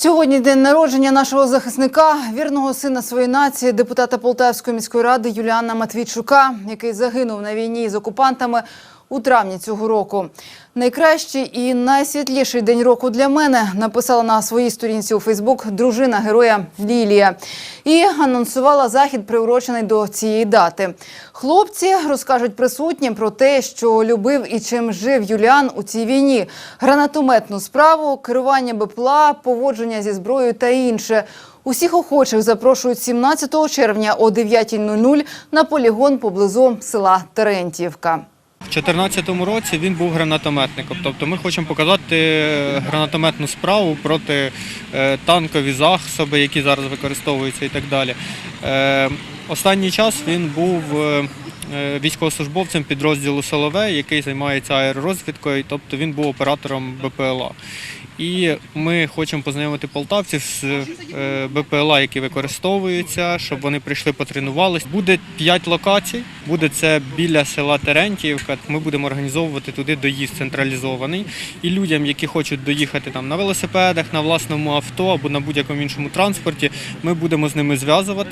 Сьогодні день народження нашого захисника, вірного сина своєї нації, депутата Полтавської міської ради Юліана Матвійчука, який загинув на війні з окупантами у травні цього року. Найкращий і найсвітліший день року для мене написала на своїй сторінці у Фейсбук дружина героя Лілія і анонсувала захід, приурочений до цієї дати. Хлопці розкажуть присутнім про те, що любив і чим жив Юліан у цій війні: гранатометну справу, керування БПЛА, поводження зі зброєю та інше. Усіх охочих запрошують 17 червня о 9.00 на полігон поблизу села Терентівка. У 2014 році він був гранатометником. Тобто ми хочемо показати гранатометну справу проти е, танкові засоби, які зараз використовуються і так далі. Е, Останній час він був е, е, військовослужбовцем підрозділу Соловей, який займається аеророзвідкою, тобто він був оператором БПЛА. І ми хочемо познайомити полтавців з е, БПЛА, які використовуються, щоб вони прийшли потренувались. Буде п'ять локацій. Буде це біля села Терентіївка. Ми будемо організовувати туди доїзд централізований. І людям, які хочуть доїхати там на велосипедах, на власному авто або на будь-якому іншому транспорті, ми будемо з ними зв'язуватись.